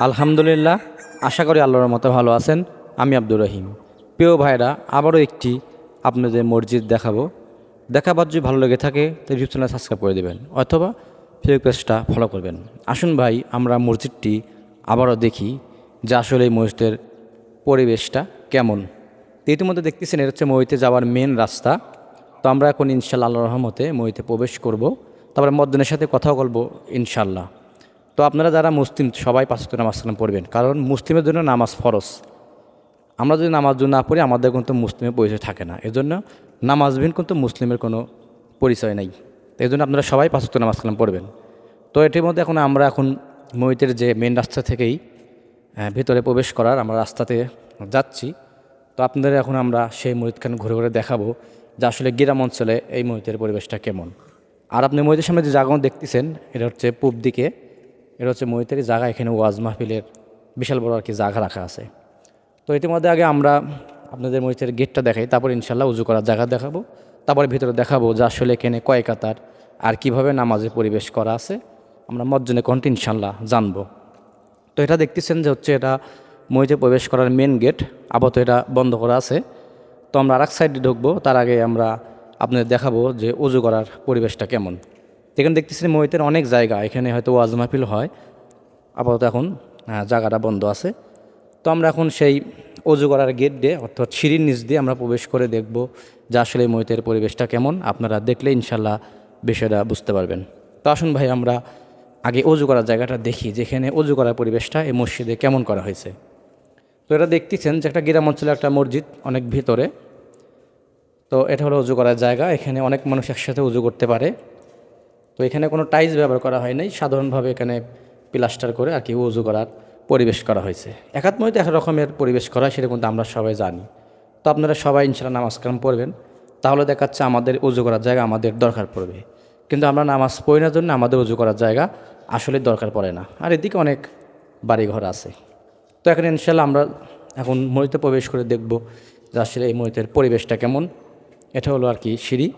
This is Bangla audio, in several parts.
আলহামদুলিল্লাহ, আশা করি আল্লাহর মতো ভালো আছেন। আমি আব্দুর রহিম। প্রিয় ভাইরা আবারও একটি আপনাদের মসজিদ দেখাবো। দেখাবার যদি ভালো লেগে থাকে তো ইউটিউব চ্যানেল সাবস্ক্রাইব করে দেবেন, অথবা ফেসবুক পেজটা ফলো করবেন। আসুন ভাই, আমরা মসজিদটি আবারও দেখি, যে আসলে এই মসজিদের পরিবেশটা কেমন। ইতিমধ্যে দেখতেছেন, এটা হচ্ছে মহিতে যাওয়ার মেন রাস্তা। তো আমরা এখন ইনশাল্লাহ আল্লাহ রহমতে মহিতে প্রবেশ করব। তারপরে মদ্দিনের সাথে কথাও বলব ইনশাল্লাহ তো আপনারা যারা মুসলিম, সবাই পাঁচ নামাজ কালাম পড়বেন। কারণ মুসলিমের জন্য নামাজ ফরজ। আমরা যদি নামাজ জন্য না পড়ি, আমাদের কিন্তু মুসলিমের পরিচয় থাকে না। এজন্য নামাজবিহীন কিন্তু মুসলিমের কোনো পরিচয় নেই। এই জন্য আপনারা সবাই পাঁচ নামাজ কালাম পড়বেন। তো এটির মধ্যে এখন আমরা এখন মহিতের যে মেন রাস্তা থেকেই ভিতরে প্রবেশ করার আমরা রাস্তাতে যাচ্ছি। তো আপনাদের এখন আমরা সেই মহিতখানে ঘুরে ঘুরে দেখাবো যে আসলে গ্রাম অঞ্চলে এই মহিতের পরিবেশটা কেমন। আর আপনি মহিতের সামনে যে জায়গাও দেখতেছেন, এটা হচ্ছে পূব দিকে। এটা হচ্ছে মহিতের জায়গা, এখানে ওয়াজ মাহফিলের বিশাল বড় আর কি জায়গা রাখা আছে। তো ইতিমধ্যে আগে আমরা আপনাদের মহিতের গেটটা দেখাই, তারপর ইনশাল্লাহ উজু করার জায়গা দেখাবো। তারপরে ভিতরে দেখাবো যে আসলে এখানে কয় কাতার আর কীভাবে নামাজের পরিবেশ করা আছে। আমরা মজ্জনে কন্টি ইনশাল্লাহ জানব। তো এটা দেখতেছেন যে হচ্ছে এটা মহিতে প্রবেশ করার মেন গেট আপাতত এটা বন্ধ করা আছে। তো আমরা আর এক সাইডে ঢুকবো, তার আগে আমরা আপনাদের দেখাবো যে উজু করার পরিবেশটা কেমন। এখানে দেখতেছেন মহিতের অনেক জায়গা, এখানে হয়তো ওয়াজ মাহফিল হয়। আপাতত এখন জায়গাটা বন্ধ আছে। তো আমরা এখন সেই অজু করার গেট দিয়ে, অর্থাৎ সিঁড়ির নিচ দিয়ে আমরা প্রবেশ করে দেখব যে আসলে মহিতের পরিবেশটা কেমন। আপনারা দেখলে ইনশাল্লাহ বিষয়টা বুঝতে পারবেন। তো আসুন ভাই, আমরা আগে অজু করার জায়গাটা দেখি, যেখানে অজু করার পরিবেশটা এই মসজিদে কেমন করা হয়েছে। তো এটা দেখতেছেন যে একটা গ্রাম অঞ্চলে একটা মসজিদ অনেক ভিতরে। তো এটা হলো উজু করার জায়গা, এখানে অনেক মানুষ একসাথে উজু করতে পারে। তো এখানে কোনো টাইলস ব্যবহার করা হয় নাই। সাধারণভাবে এখানে প্লাস্টার করে আর কি উজু করার পরিবেশ করা হয়েছে। একাত্মতে এক রকমের পরিবেশ করা সেটা কিন্তু আমরা সবাই জানি। তো আপনারা সবাই ইনশাল্লাহ নামাজ কালাম পড়বেন। তাহলে দেখাচ্ছে আমাদের উজু করার জায়গা আমাদের দরকার পড়বে। কিন্তু আমরা নামাজ পড়ি না জন্য আমাদের উজু করার জায়গা আসলে দরকার পড়ে না। আর এদিকে অনেক বাড়িঘর আছে। তো এখন ইনশাল্লাহ আমরা এখন মরিতে প্রবেশ করে দেখব যে আসলে এই মরিতের পরিবেশটা কেমন। এটা হলো আর কি সিঁড়ি।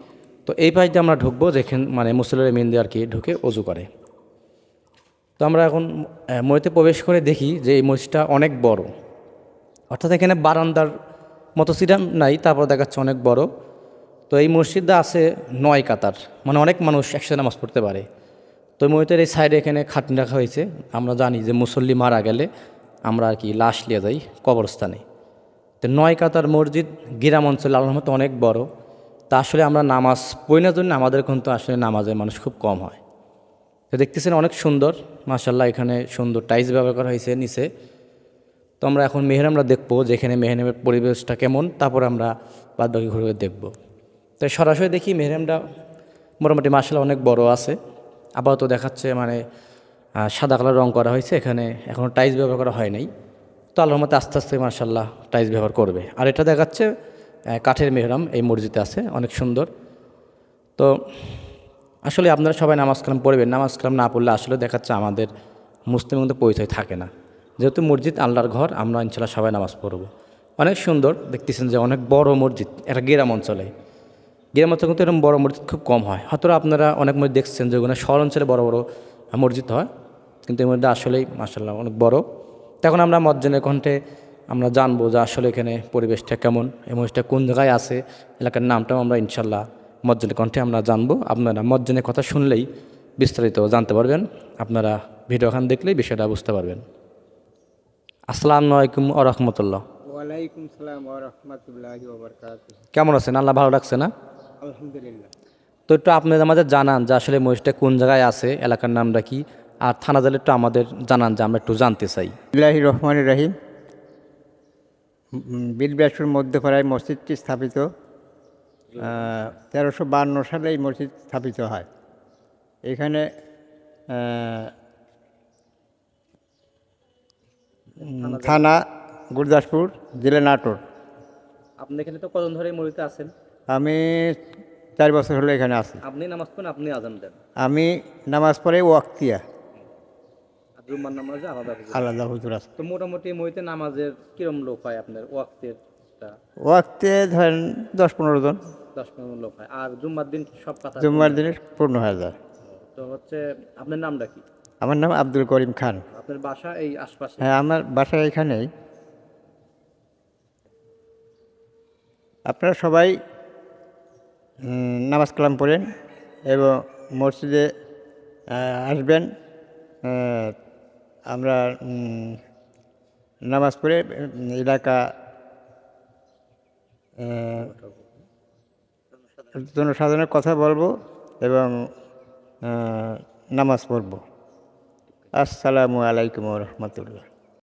তো এই পাশ দিয়ে আমরা ঢুকবো যেখানে মানে মুসলিমের মেন দিয়ে আর কি ঢুকে অজু করে। তো আমরা এখন মসজিদে প্রবেশ করে দেখি যে এই মসজিদটা অনেক বড়। অর্থাৎ এখানে বারান্দার মতো সিটাম নাই, তারপর দেখাচ্ছে অনেক বড়। তো এই মসজিদটা আছে নয় কাতার মানে অনেক মানুষ একসাথে নামাজ পড়তে পারে। তো মসজিদের এই সাইডে এখানে খাটনি রাখা হয়েছে। আমরা জানি যে মুসল্লি মারা গেলে আমরা আর কি লাশ নিয়ে যাই কবরস্থানে। তো নয় কাতার মসজিদ গ্রাম অঞ্চলে আল্লাহর মতো অনেক বড়। তা আসলে আমরা নামাজ পড়ি না জন্য আমাদের কিন্তু আসলে নামাজের মানুষ খুব কম হয়। তো দেখতেছেন অনেক সুন্দর মাশাল্লাহ এখানে সুন্দর টাইলস ব্যবহার করা হয়েছে নিচে। তো আমরা এখন মেহরামরা দেখব যে এখানে মেহরামের পরিবেশটা কেমন, তারপর আমরা বাদ বাকি ঘুরে দেখব। তো সরাসরি দেখি মেহরামটা মোটামুটি মার্শাল অনেক বড় আছে। আপাতত দেখাচ্ছে মানে সাদা কালার রং করা হয়েছে, এখানে এখনও টাইলস ব্যবহার করা হয় নাই। তো আল্লাহর মতো আস্তে আস্তে মার্শাল্লাহ টাইলস ব্যবহার করবে। আর এটা দেখাচ্ছে কাঠের মেহরাম এই মসজিদে আছে, অনেক সুন্দর। তো আসলে আপনারা সবাই নামাজ কালাম পড়বেন, নামাজ কালাম না পড়লে আসলে দেখাচ্ছে আমাদের মুসলিম মধ্যে পরিচয় থাকে না। যেহেতু মসজিদ আল্লাহর ঘর, আমরা ইনশাল্লাহ সবাই নামাজ পড়ব। অনেক সুন্দর, দেখতেছেন যে অনেক বড় মসজিদ, এটা গ্রাম অঞ্চলে। গ্রাম অঞ্চলে কিন্তু এরকম বড় মসজিদ খুব কম হয়। হয়তো আপনারা অনেক মসজিদ দেখছেন যেগুলো শহর অঞ্চলে বড় বড় মসজিদ হয়, কিন্তু এর মধ্যে আসলেই মাসাল্লাহ অনেক বড়। তখন আমরা মজ্জনের কণ্ঠে আমরা জানব যে আসলে এখানে পরিবেশটা কেমন এই মসজিদটা কোন জায়গায় আছে এলাকার নামটাও আমরা ইনশাল্লাহ মজ্জনের কণ্ঠে আমরা জানব। আপনারা মজ্জনের কথা শুনলেই বিস্তারিত জানতে পারবেন আপনারা ভিডিও খান দেখলেই বিষয়টা বুঝতে পারবেন। আসসালামু আলাইকুম ও রহমতুল্লাহ। ওয়ালাইকুম সালাম কেমন আছেন? আল্লাহ ভালো লাগছে না? আলহামদুলিল্লাহ। তো একটু আপনাদের আমাদের জানান যে আসলে মহিষটা কোন জায়গায় আছে এলাকার নামটা কি আর থানা জালে একটু আমাদের জানান যে আমরা একটু জানতে চাই। রহমান রাহিম। বিলব্যাসুর মধ্যপাড়ায় মসজিদটি স্থাপিত তেরোশো বান্ন সালে এই মসজিদ স্থাপিত হয়। এখানে থানা গুরদাসপুর জেলা নাটোর। আপনি এখানে তো কজন ধরে মরিতে আছেন? আমি চার বছর হলো এখানে আছি। আপনি নামাজ পড়েন আপনি আজান দেন। আমি নামাজ পড়ে ওয়াক্তিয়া। জুম্মার নামাজে আলাদা হুজুর। আলাদা হুজুর আছে। তো মোটামুটি মরিতে নামাজের কিরম লোক হয় আপনার? ওয়াক্তের ওয়াক্তে ধরেন দশ পনেরো জন। দশ পনেরো লোক হয়। আর জুম্মার দিন সব কথা জুম্মার দিনে পূর্ণ হয়ে যায় তো হচ্ছে আপনার নামটা কি? আমার নাম আব্দুল করিম খান। আপনার বাসা এই আশপাশে? হ্যাঁ আমার বাসা এখানেই। আপনারা সবাই নামাজ কালাম পড়েন এবং মসজিদে আসবেন। আমরা নামাজ পড়ে এলাকা জনসাধারণের কথা বলব এবং নামাজ পড়ব। আসসালামু আলাইকুম রহমতুল্লাহ।